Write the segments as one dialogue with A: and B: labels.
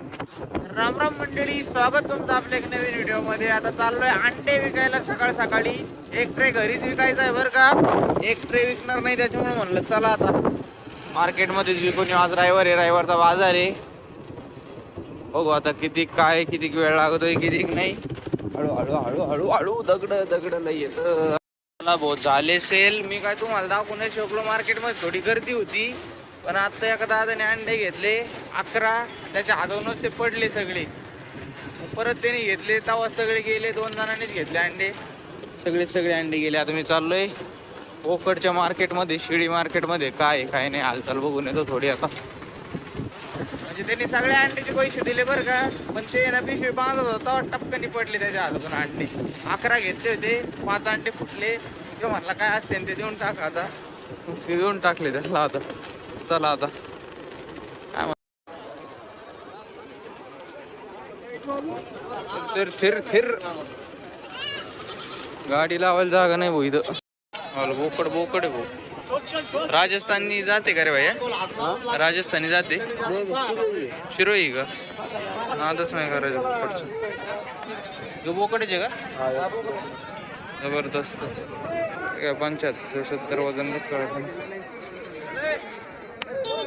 A: राम राम मंडळी स्वागत तुमचं आपल्या एक नवीन व्हिडिओमध्ये आता चाललोय अंडे विकायला सकाळ सकाळी. एक ट्रे घरीच विकायचा आहे बरं का? एक ट्रे विकणार नाही त्याच्यामुळे म्हणलं चला आता. मार्केटमध्येच विकून येऊ. आज रविवार आहे रविवारचा बाजार आहे. बघू आता किती काय किती वेळ लागतोय किती नाही. हळू हळू हळू हळू हळू दगड दगड लई येत. मला भाऊ झाले सेल मी काय तुम्हाला दाखवू नाही शकलो. मार्केटमध्ये थोडी गर्दी होती. पण आता एका दादाने अंडे घेतले अकरा त्याच्या हातावरूनच ते पडले सगळे. परत त्याने घेतले तेव्हा सगळे गेले दोन जणांनीच घेतले अंडे. सगळे सगळे अंडे गेले. आता मी चाललोय ओकडच्या मार्केटमध्ये शिडी मार्केटमध्ये. काय काय नाही हालचाल बघून येतो थोडी आता. म्हणजे त्यांनी सगळ्या अंड्याचे पैसे दिले बरं का पण ते ना पिशवी बांधत होता तेव्हा टपकनी पडले त्याच्या हातातून अंडे. अकरा घेतले होते पाच अंडे फुटले. किंवा म्हणला काय असते ते देऊन टाका आता. ते देऊन टाकले त्याला आता. चला आता. काय फिर फिर फिर. गाडी लावायला जागा नाही भाऊ इथं. बोकड बोकड आहे भाऊ. राजस्थानी जाते का रे भैया? राजस्थानी जाते? शिरोई. का? नादच नाही करायचं बोकडचं. बोकडच आहे का? जबरदस्त. काय पंच्याहत्तर सत्तर वजन कळत नाही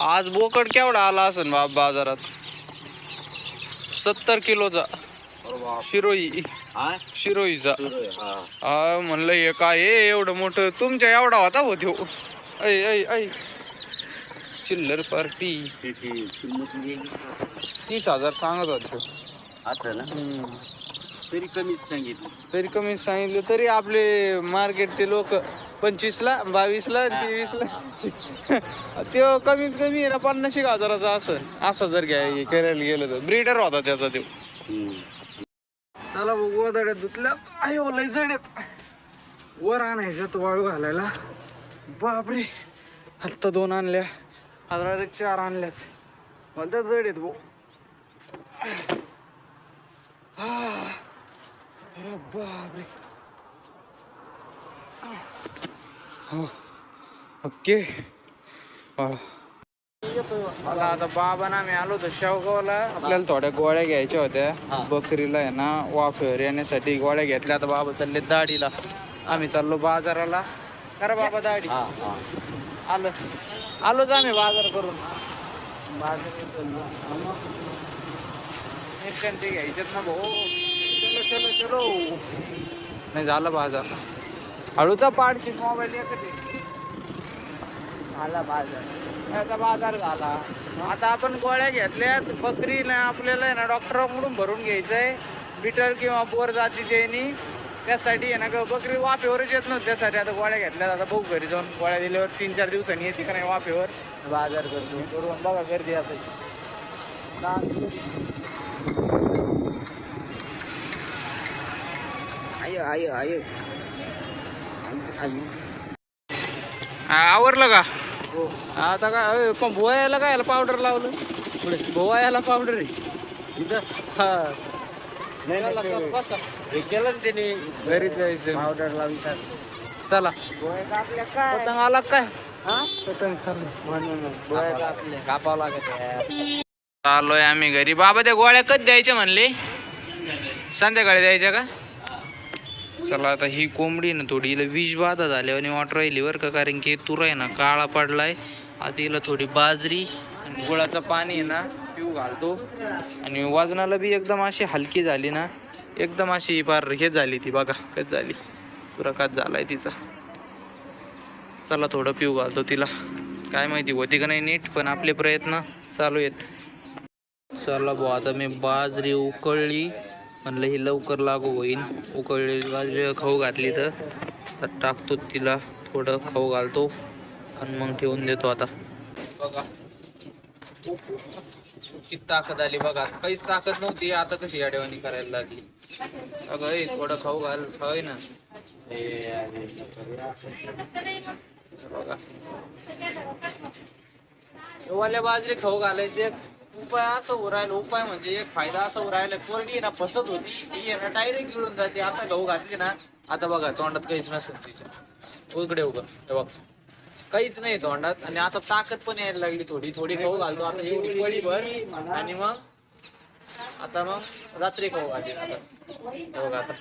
A: आज बोकड केवढा आला असेल बाप बाजारात? सत्तर किलोचा. शिरोई. शिरोईचा. हा म्हणलं हे काय हे एवढं मोठं. तुमच्या एवढा होता हो त्यो. ऐ ऐ ऐ. चिल्लर पार्टी. तीस हजार सांगत होत
B: तरी कमीच सांगितलं.
A: तरी कमी सांगितलं तरी आपले मार्केटचे लोक पंचवीसला बावीसला तेवीसला त्यो कमीत कमी आहे ना पन्नास एक हजाराचा असं असं जर घ्या करायला गेलं तर. ब्रीडर होता त्याचा त्यो. चला बघू वदाड्यात धुतल्या आयो लय जड्यात वर आणायचं तो वाळू घालायला. बापरे. आत्ता दोन आणल्या. हजार चार आणल्यात. मला त्या जड आहेत भाऊ हा. ओके. मला आता बाबा ना मी आलो होतो शेवगावला. आपल्याला थोड्या गोळ्या घ्यायच्या होत्या. बकरीला आहे ना वाफेवर येण्यासाठी गोळ्या घेतल्या. आता बाबा चालले दाढीला. आम्ही चाललो बाजाराला. करा बाबा दाढी. आलो. आलोच आम्ही बाजार करून. बाजार घ्यायचेत ना भाऊ. नाही झालं बाजार हळूचा पाडची मोबाईल एकच आहे. झाला बाजार. आता बाजार झाला. आता आपण गोळ्या घेतल्यात. बकरी ना आपल्याला आहे ना डॉक्टरांकडून भरून घ्यायचंय. बिटर किंवा बोर जातीचे त्यासाठी आहे ना ग- बकरी वाफेवरच येत नव्हती त्यासाठी आता गोळ्या घेतल्यात. आता बघू घरी जाऊन गोळ्या दिल्यावर तीन चार दिवसांनी येते का नाही वाफेवर. बाजार करतो. बघा गर्दी असायची
B: आयो आयो आयो.
A: आवरलं का? आता काय अय, पण भोवायला काय याला पावडर लावलं? पुढे भोवायला पावडर आहे. इथं हा. चला, चला, बसा. हे केलं त्याने. घरी जायचं पावडर लावतात चला. पतंग आला काय? पतंग चालू. कापावं लागत आलोय आम्ही घरी. बाबा त्या गोळ्या कधी द्यायच्या म्हणले? संध्याकाळी द्यायच्या का? चला आता ही कोंबडी ना थोडी हिला विष बाधा झाली आणि वाट राहिली बरं का कारण की तुरा आहे ना काळा पडलाय. आता हिला थोडी बाजरी आणि गुळाचं पाणी आहे ना पिऊ घालतो. आणि वजनाला बी एकदम अशी हलकी झाली ना एकदम अशी फार हे झाली ती बघा कच झाली. तुरा कच झालाय तिचा. चला थोडं पिऊ घालतो तिला. काय माहिती होती का नाही नीट पण आपले प्रयत्न चालू आहेत. चला भाऊ आता मी बाजरी उकळली. म्हणलं ही लवकर लागू होईल उकळलेली बाजरी खाऊ घातली तर. टाकतो तिला थोडं खाऊ घालतो. आणि मग ठेवून देतो आता. बघा. किती ताकद आली बघा. काहीच ताकद नव्हती. आता कशी याडेवानी करायला लागली. अगं ए, थोडं खाऊ घाल. खाय ना. बघा. वाल्या बाजरी खाऊ घालायचे. उपाय असं उरायला उपाय म्हणजे एक फायदा असं उरायला कोरडी आहे ना फसत होती ती आहे ना डायरेक्ट गिळून जाते. आता गहू घातली ना आता बघा तोंडात काहीच नसेल तिच्या. उघडे उघड हे बघ. काहीच नाही तोंडात. आणि आता ताकद पण यायला लागली थोडी. थोडी खाऊ घालतो. आता एवढी पडी भर आणि मग आता मग रात्री खाऊ घाली आता. बघा आता.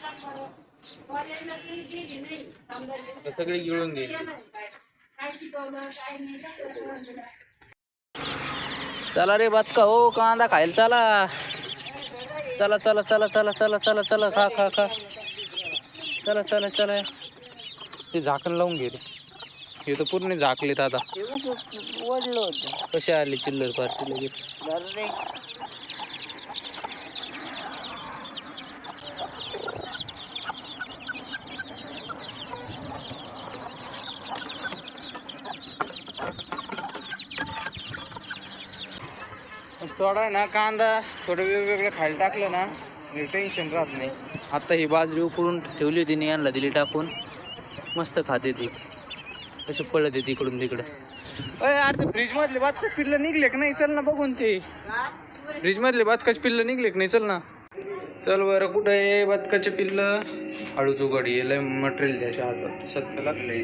A: आता सगळी गिळून गेली. चला रे बदका हो कांदा खायला चला. चला चला चला चला चला चला चला खा खा खा. चला चला चला. ते झाकण लावून घे रे. हे तर पूर्ण झाकलेत आता.
B: ओढलं होतं.
A: कसे आले चिल्लर पार्टी लगेच? थोडा ना कांदा थोडं वेगवेगळं खायला टाकलं ना म्हणजे टेन्शन राहत नाही. आत्ता ही बाजरी उकळून ठेवली होती नि यांना दिली टाकून. मस्त खाते ती. कसे पळत येते इकडून तिकडं. अरे अरे ते फ्रीज मधले बातकाच पिल्लं निघले की नाही? चल ना बघून ते. फ्रीज मधले बातकाच पिल्लं निघले की नाही? चल ना. चल बरं कुठं आहे बदकाचे पिल्लं? हळूच उघडी लय मटेरियल त्याच्या हातात. सत्य लागलंय.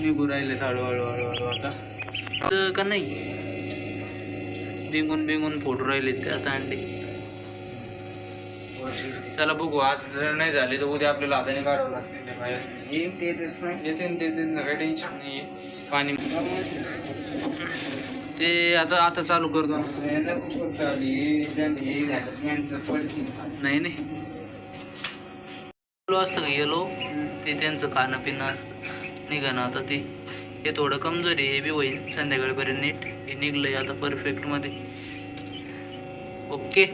A: निघू राहिले हळूहळू हळूहळू आता. तर का नाही? बिंगून बिंगून फोटो राहिले ते आता अंडे. चला बघू आज जर नाही झाले तर उद्या आपल्याला हाताने काढावं लागते ते बाहेर
B: येईन ते देत नाही.
A: येते न ते ते काही टेन्शन नाही पाणी. ते आता आता चालू करतो. नाही नाही. असतं का येलो ते त्यांचं खाणं पिणं असतं. निघा ना आता ते. ते थोडं कमजोरी हे बी होईल. संध्याकाळपर्यंत नीट. हे निघलंय आहे आता परफेक्टमध्ये ओके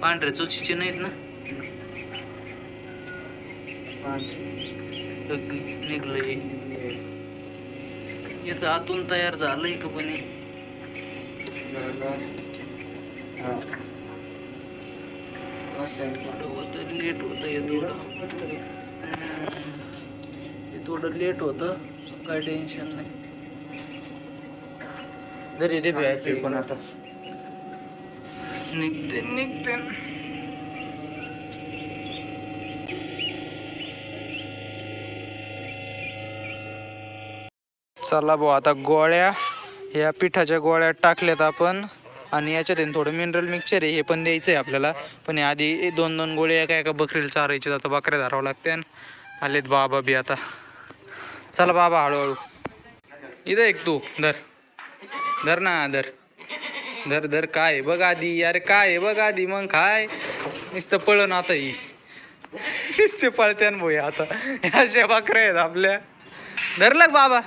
A: पांढरे चुचीचे नाहीत ना? निघलं हे तर आतून तयार झालं आहे का पण होतं लेट होतं हे थोडं. हे थोडं लेट होतं. काय टेन्शन नाही. जरी ते प्यायचे पण आता. निघते निघते. चला भाऊ आता गोळ्या या पिठाच्या गोळ्या टाकल्यात आपण. आणि याच्यात थोडं मिनरल मिक्सचर आहे हे पण द्यायचं आहे आपल्याला. पण आधी दोन दोन गोळ्या एका एका बकरीला चारायचे आता बकऱ्या धरावं लागते आलेत बाबा बी आता. चला बाबा हळूहळू. इथं एक तू धर. धर ना धर. धर धर काय बघ आधी. अरे काय बघ आधी मग काय नुसतं पळण आता ही. नुसते पळत्यान भोय आता. ह्या अशा आहेत आपल्या. धरलं बाबा.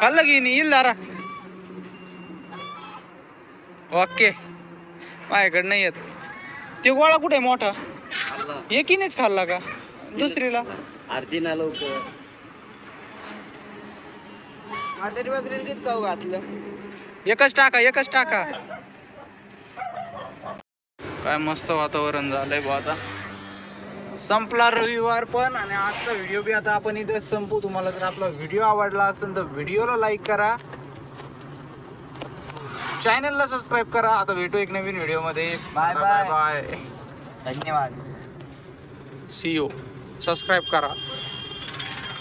A: खाल्लं की नाही? येईल दारा. ओके माझ्याकडे नाही येत. ते गोळा कुठे आहे मोठा? एकीनेच खाल्ला का? दुसरीला?
B: आरतीना लवकर.
A: घातलं? एकच टाका एकच टाका. काय मस्त वातावरण झालंय बा आता. संपला रविवार पण आणि आजचा व्हिडिओ बी आता आपण इथे संपू. तुम्हाला जर आपला व्हिडिओ आवडला असेल तर व्हिडिओला लाईक करा. चॅनलला सबस्क्राईब करा. आता भेटू एक नवीन व्हिडिओमध्ये.
B: Bye bye.
A: बाय
B: धन्यवाद.
A: सी यू सबस्क्राईब करा.